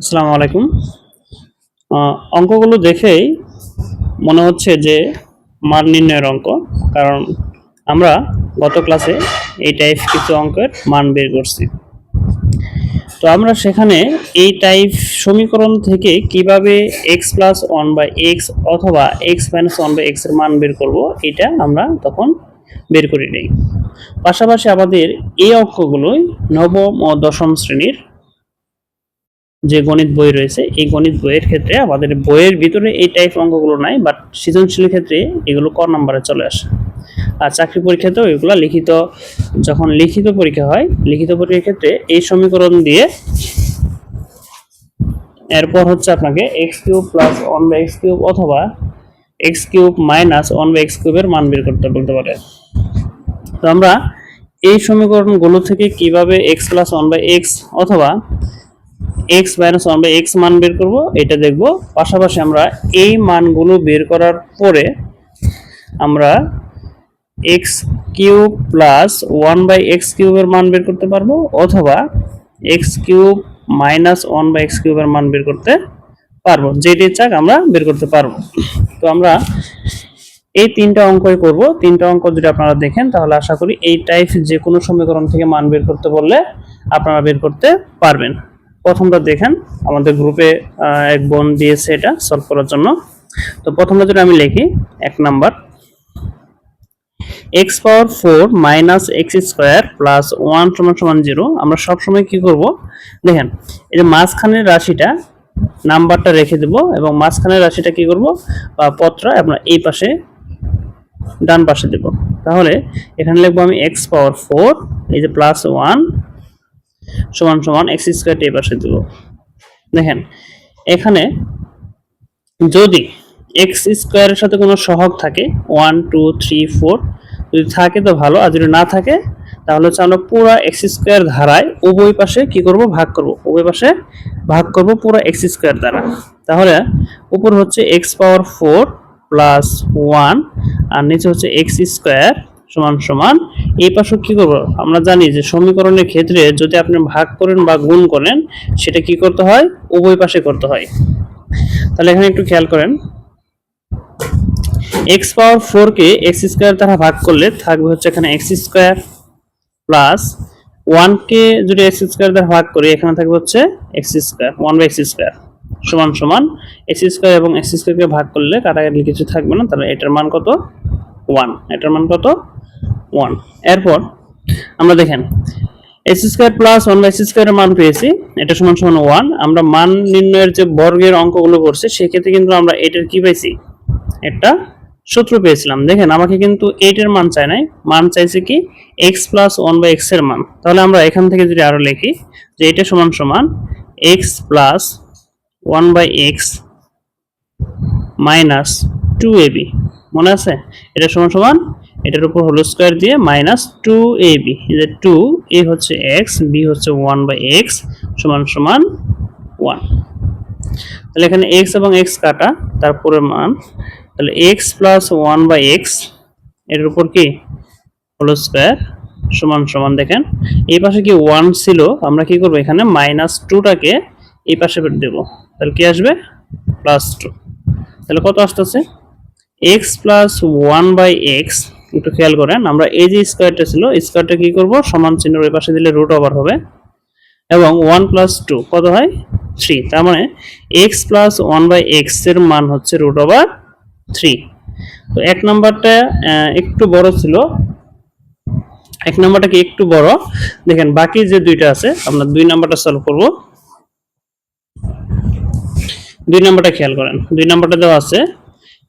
আসসালামু আলাইকুম। অঙ্কগুলো দেখেই মনে হচ্ছে যে মান নির্ণয়ের অঙ্ক, কারণ আমরা গত ক্লাসে এই টাইপ কিছু অঙ্কের মান বের করছি। তো আমরা সেখানে এই টাইপ সমীকরণ থেকে কীভাবে x plus one by x অথবা এক্স মাইনাস ওয়ান বাই এক্সের মান বের করব, এটা আমরা তখন বের করে নেই পাশাপাশি আমাদের এই অঙ্কগুলোই নবম ও দশম শ্রেণির যে গণিত বই রয়েছে, এই গণিত বইয়ের ক্ষেত্রে আমাদের বইয়ের ভিতরে এই টাইপ অঙ্কগুলো নাই বাট সৃজনশীলের ক্ষেত্রে এগুলো ক নাম্বারে চলে আসে। আর চাকরি পরীক্ষাতেও এগুলো লিখিত, যখন লিখিত পরীক্ষা হয়, লিখিত পরীক্ষার ক্ষেত্রে এই সমীকরণ দিয়ে এরপর হচ্ছে আপনাকে x cube plus one by x cube অথবা x cube minus one by x কিউবের মান বের করতে বলতে পারে। তো আমরা এই সমীকরণগুলো থেকে কীভাবে x plus one by x অথবা x minus one by x মান বের করব, এটা দেখব। পাশাপাশি আমরা এই মানগুলো বের করার পরে আমরা x cube plus one by x কিউবের মান বের করতে পারব, অথবা x cube minus one by x কিউবের মান বের করতে পারব। যেটি চাক আমরা বের করতে পারব। তো আমরা এই তিনটা অঙ্কই করব। তিনটা অঙ্ক যদি আপনারা দেখেন, তাহলে আশা করি এই টাইপ যে কোনো সমীকরণ থেকে মান বের করতে বললে আপনারা বের করতে পারবেন। প্রথমটা দেখেন। আমাদের গ্রুপে এক বোন দিয়েছে এটা সলভ করার জন্য। তো প্রথমটা যদি আমি লিখি, এক number. X power four minus x square plus one সমান সমান জিরো আমরা সবসময় কি করব? দেখেন, এই যে মাঝখানের রাশিটা, নাম্বারটা রেখে দেব এবং মাঝখানের রাশিটা কি করব? বা পত্রা আমরা এই পাশে, ডান পাশে দেব। তাহলে এখানে লিখব আমি এক্স পাওয়ার ফোর এই যে প্লাস ওয়ান সমান সমান এক্স স্কোয়ার এই পাশে দেব। দেখেন, এখানে যদি এক্স স্কোয়ারের সাথে কোনো সহগ থাকে ওয়ান টু থ্রি ফোর যদি থাকে তো ভালো, আর যদি না থাকে, তাহলে হচ্ছে আমরা পুরো এক্স স্কোয়ার ধারায় উভয় পাশে কি করব? ভাগ করব। উভয় পাশে ভাগ করব পুরো এক্স স্কোয়ার দ্বারা। তাহলে উপর হচ্ছে x power four plus one আর নিচে হচ্ছে এক্স স্কোয়ার সমান সমান, এই পাশে কি করব? আমরা জানি যে সমীকরণের ক্ষেত্রে যদি আপনি ভাগ করেন বা গুণ করেন, সেটা কি করতে হয়? উভয় পাশে করতে হয়। তাহলে এখানে একটু খেয়াল করেন। এক্স পাওয়ার ফোর কে এক্স স্কোয়ার দ্বারা ভাগ করলে থাকবে হচ্ছে এখানে এক্স স্কোয়ার প্লাস ওয়ান কে যদি এক্স স্কোয়ার দ্বারা ভাগ করি, এখানে থাকবে হচ্ছে x square one by x square সমান সমান এক্স স্কোয়ার এবং এক্স স্কোয়ারকে ভাগ করলে কাটাকাটি কিছু থাকবে না, তাহলে এটার মান কত? ওয়ান এটার মান কত? ওয়ান এরপর আমরা দেখেন x square plus one by x স্কোয়ারের মান পেয়েছি, এটা সমান সমান ওয়ান আমরা মান নির্ণয়ের যে বর্গের অঙ্কগুলো করছি, সেক্ষেত্রে কিন্তু আমরা এটার কি পাইছি একটা সূত্র পেয়েছিলাম। দেখেন, আমাকে কিন্তু এইটের মান চাই নাই। মান চাইছে কি? এক্স প্লাস ওয়ান বাই এক্সের মান। তাহলে আমরা এখান থেকে যদি আরও লিখি, যে এটা সমান সমান x plus one by x minus two A B মনে আছে? এটা সমান সমান এটার উপর হোল স্কোয়ার দিয়ে minus two A B two A হচ্ছে এক্স বি হচ্ছে ওয়ান বাই এক্স সমান সমান ওয়ান তাহলে এখানে এক্স এবং এক্স কাটা তারপরে মান, তাহলে x plus one by x এটার উপর কি? হোল স্কোয়ার সমান সমান দেখেন। এই পাশে কি ওয়ান ছিল, আমরা কি করব এখানে? মাইনাস টুটাকে এই পাশে দেব। তাহলে কি আসবে? প্লাস টু তাহলে কত আসতেছে? X plus one by x একটু খেয়াল করেন, আমরা এই যে স্কোয়ারটা ছিল স্কোয়ারটা কি করব? সমান চিহ্নের ওই পাশে দিলে রুট ওভার হবে। এবং ওয়ান প্লাস টু কত হয়? থ্রি তার মানে এক্স প্লাস ওয়ান বাই এক্সের মান হচ্ছে রুট ওভার থ্রি তো এক নাম্বারটা একটু বড় ছিল। এক নাম্বারটা কি একটু বড়? দেখেন, বাকি যে দুইটা আছে, আমরা দুই নাম্বারটা সলভ করব। দুই নাম্বারটা খেয়াল করেন, দুই নাম্বারটা দেওয়া আছে।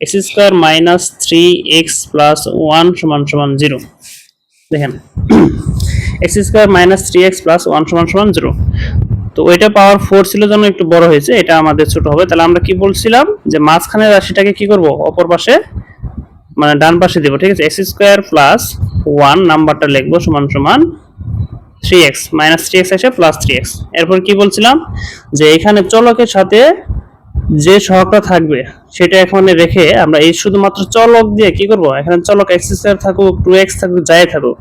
X square minus three x plus one সমান সমান জিরো। দেখেন। X square minus three x plus one সমান সমান জিরো। তো ওইটা পাওয়ার ফোর ছিল জন্য একটু বড় হয়েছে, এটা আমাদের ছোট হবে। তাহলে আমরা কি বলছিলাম? যে মাঝখানের রাশিটাকে কি করব? অপর পাশে মানে ডান পাশে দিব, ঠিক আছে? এক্স স্কোয়ার প্লাস ওয়ান নাম্বারটা লিখব সমান সমান three x, minus three x এসে প্লাস থ্রি এক্স। এরপর কি বলছিলাম? যে এখানে চলকের সাথে যে সহগটা থাকবে, সেটা এখানে রেখে আমরা এই শুধুমাত্র চলক দিয়ে কি করব? এখানে চলক এক্স স্কোয়ার থাকুক টু এক্স থাকুক, যাই থাকুক,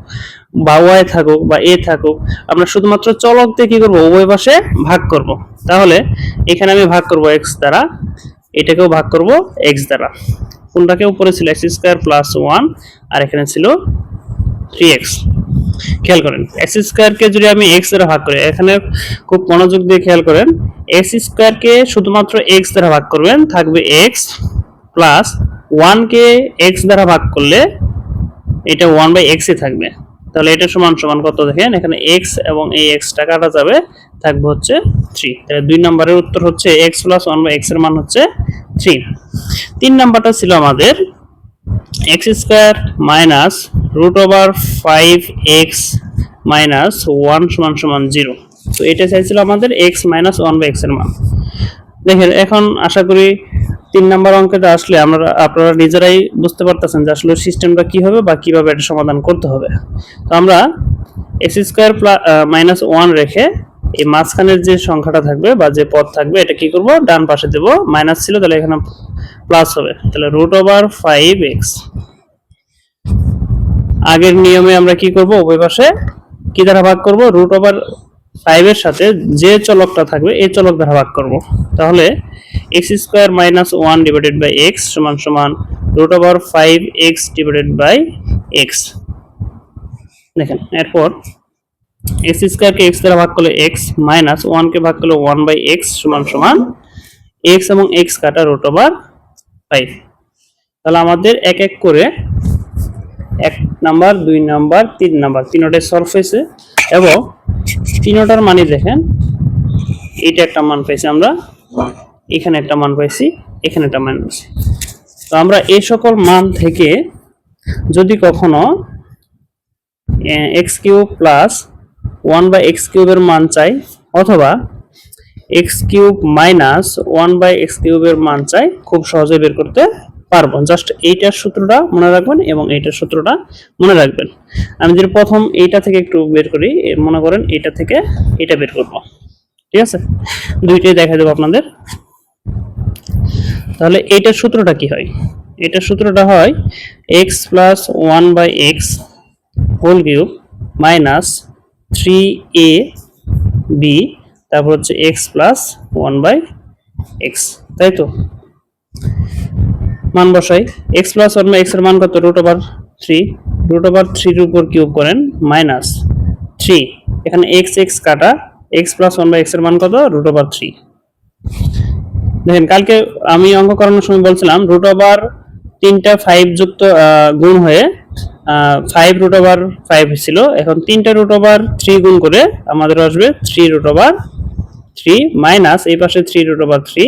বা ওয়াই থাকুক, বা এ থাকুক, আমরা শুধুমাত্র চলক দিয়ে কি করব? উভয় পাশে ভাগ করব। তাহলে এখানে আমি ভাগ করব এক্স দ্বারা, এটাকেও ভাগ করব এক্স দ্বারা। কোনটাকে উপরে ছিল? এক্স স্কোয়ার প্লাস ওয়ান আর এখানে ছিল থ্রি এক্স খেয়াল করেন এক্স স্কোয়ারকে যদি আমি এক্স দ্বারা ভাগ করি, এখানে খুব মনোযোগ দিয়ে খেয়াল করেন এক্স স্কোয়ারকে শুধুমাত্র এক্স দ্বারা ভাগ করবেন, থাকবে এক্স প্লাস ওয়ানকে এক্স দ্বারা ভাগ করলে এটা ওয়ান বাই এক্সই থাকবে। তাহলে এটা সমান সমান কত দেখেন, এখানে এক্স এবং এই এক্সটা কাটা যাবে, থাকবে হচ্ছে থ্রি তাহলে দুই নম্বরের উত্তর হচ্ছে এক্স প্লাস ওয়ান বাই এক্সের মান হচ্ছে থ্রি তিন নাম্বারটা ছিল আমাদের x square minus root over five x minus one সমান সমান জিরো তো এটা চাইছিল আমাদের এক্স মাইনাস ওয়ান বাই এক্সের মান। দেখেন, এখন আশা করি তিন নাম্বার অঙ্কেতে আসলে আমরা, আপনারা নিজেরাই বুঝতে পারতেছেন যে আসলে সিস্টেমটা কি হবে বা কীভাবে এটা সমাধান করতে হবে। তো আমরা এক্স স্কোয়ার মাইনাস ওয়ান রেখে এই মাঝখানের যে সংখ্যাটা থাকবে বা যে পদ থাকবে, এটা কি করব? ডান পাশে দেব। মাইনাস ছিল, তাহলে এখানে প্লাস হবে। তাহলে রুট ওভার ফাইভ এক্স আগের নিয়মে আমরা কি করব? উভয় পাশে কি দ্বারা ভাগ করব? রুট ওভার ফাইভ এর সাথে যে চলকটা থাকবে, এই চলক দ্বারা ভাগ করব। তাহলে x square minus one divided by x সমান সমান root over five x divided by x দেখেন, এরপর এক্স স্কোয়ারকে এক্স দ্বারা ভাগ করলে এক্স মাইনাস ওয়ানকে ভাগ করলে ওয়ান বাই এক্স সমান সমান এক্স এবং এক্স কাটা রুট ওভার ফাইভ তাহলে আমাদের এক এক করে এক নাম্বার, দুই নাম্বার, তিন নাম্বার। তিনটাই সলভ হয়েছে এবং তিনটার মানই দেখেন, এইটা একটা মান পাইছি আমরা, এখানে একটা মান পাইছি, এখানে একটা মান পাইছি। তো আমরা এই সকল মান থেকে যদি কখনো x cube plus one by x কিউবের মান চাই, অথবা x cube minus one by x কিউবের মান চাই, খুব সহজে বের করতে পারব। জাস্ট এইটার সূত্রটা মনে রাখবেন এবং এইটার সূত্রটা মনে রাখবেন। আমি যদি প্রথম এইটা থেকে একটু বের করি মনে করেন এটা থেকে এটা বের করব। ঠিক আছে? দুইটাই দেখা দেবো আপনাদের। তাহলে এইটার সূত্রটা কি হয়? এটার সূত্রটা হয় x plus one by x whole cube minus three A B তারপর হচ্ছে x plus one by x তাই তো? মান বসাই। এক্স প্লাস ওয়ান বাই এক্সের মান কত? Root over three root over থ্রির উপর কিউব করেন মাইনাস থ্রি এখানে এক্স এক্স কাটা এক্স প্লাস ওয়ান বাই এক্সের মান কত? রুট ওভার থ্রি দেখেন, কালকে আমি অঙ্ক করানোর সময় বলছিলাম রুট ওভার তিনটা ফাইভ যুক্ত গুণ হয়ে ফাইভ রুট ওভার ফাইভ ছিল। এখন তিনটা রুট ওভার থ্রি গুণ করে আমাদের আসবে three root over three minus এই পাশে থ্রি রুট ওভার থ্রি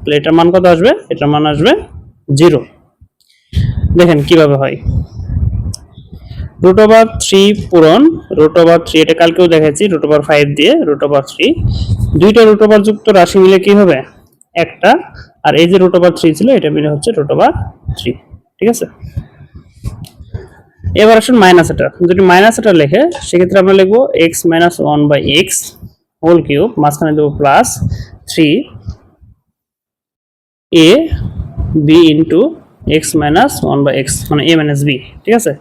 তাহলে এটার মান কত আসবে? এটার মান আসবে জিরো। দেখেন কীভাবে হয়। রুট ওভার থ্রি পূরণ রুট ওভার থ্রি এটা কালকেও দেখেছি রুট ওভার ফাইভ দিয়ে রুট ওভার থ্রি দুইটা রুট ওভার যুক্ত রাশি মিলে কি হবে? একটা। আর এই যে রুট ওভার থ্রি ছিল, এটা মিলে হচ্ছে রুট ওভার থ্রি ঠিক আছে? এবার আসুন মাইনাস এটা। যদি মাইনাস এটা লেখে, সেক্ষেত্রে আমরা লিখব x minus one by x whole cube মাঝখানে দেবো plus three A B into x minus one by x মানে এ মাইনাস বি ঠিক আছে?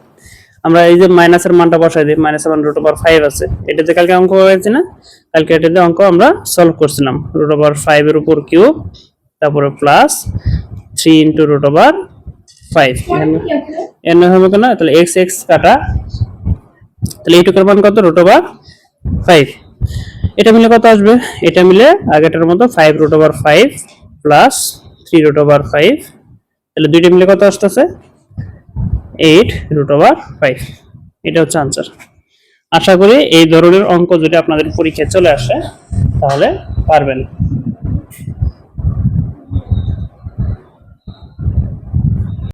আমরা এই যে মাইনাসের মানটা বসাই দিই মাইনাসের মান রুট ওভার ফাইভ আছে। এটা যে কালকে অঙ্ক হয়েছে না? কালকে এটাতে অঙ্ক আমরা সলভ করছিলাম। রুট ওভার ফাইভের উপর কিউব তারপরে plus three into root over five এর হবে কেন? তাহলে এক্স এক্স কাটা তাহলে এইটুকুর মান কত? রুট ওভার ফাইভ এটা মিলে কত আসবে? এটা মিলে আগেটার মতো five root over five plus three root over five তাহলে দুইটা মিলে কত আসতেছে? এইট রুট ওভার ফাইভ এটা হচ্ছে আনসার আশা করি এই ধরনের অঙ্ক যদি আপনাদের পরীক্ষায় চলে আসে, তাহলে পারবেন।